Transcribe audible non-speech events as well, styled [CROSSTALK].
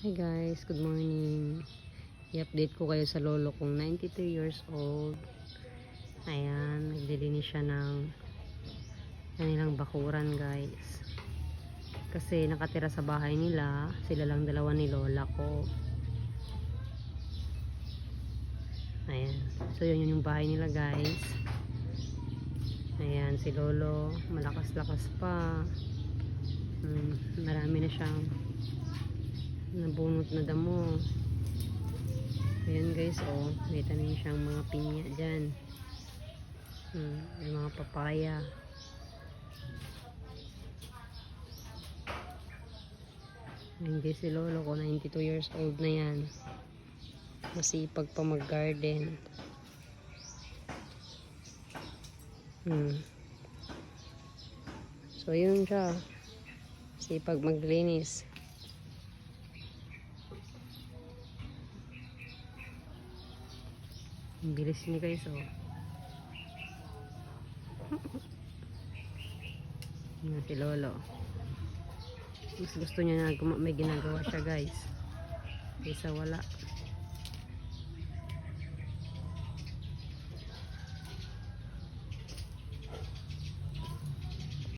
Hi guys, good morning. I-update ko kayo sa lolo kong 92 years old. Ayan, naglilinis siya ng kanilang bakuran guys. Kasi nakatira sa bahay nila, sila lang dalawa ni lola ko. Ayan, so yun yun yung bahay nila guys. Ayan, si lolo, malakas-lakas pa. Hmm, marami na siyang nabunot na damo. Ayan guys oh. May tanim siyang mga pinya dyan. Hmm, may mga papaya. Ayan guys si lolo ko 92 years old na yan. Masipag pa mag garden hmm. so yun siya. Sipag maglinis Ang bilis ni guys, oh. [LAUGHS] Yan si Lolo. Mas gusto niya na may ginagawa siya, guys. Kaysa wala.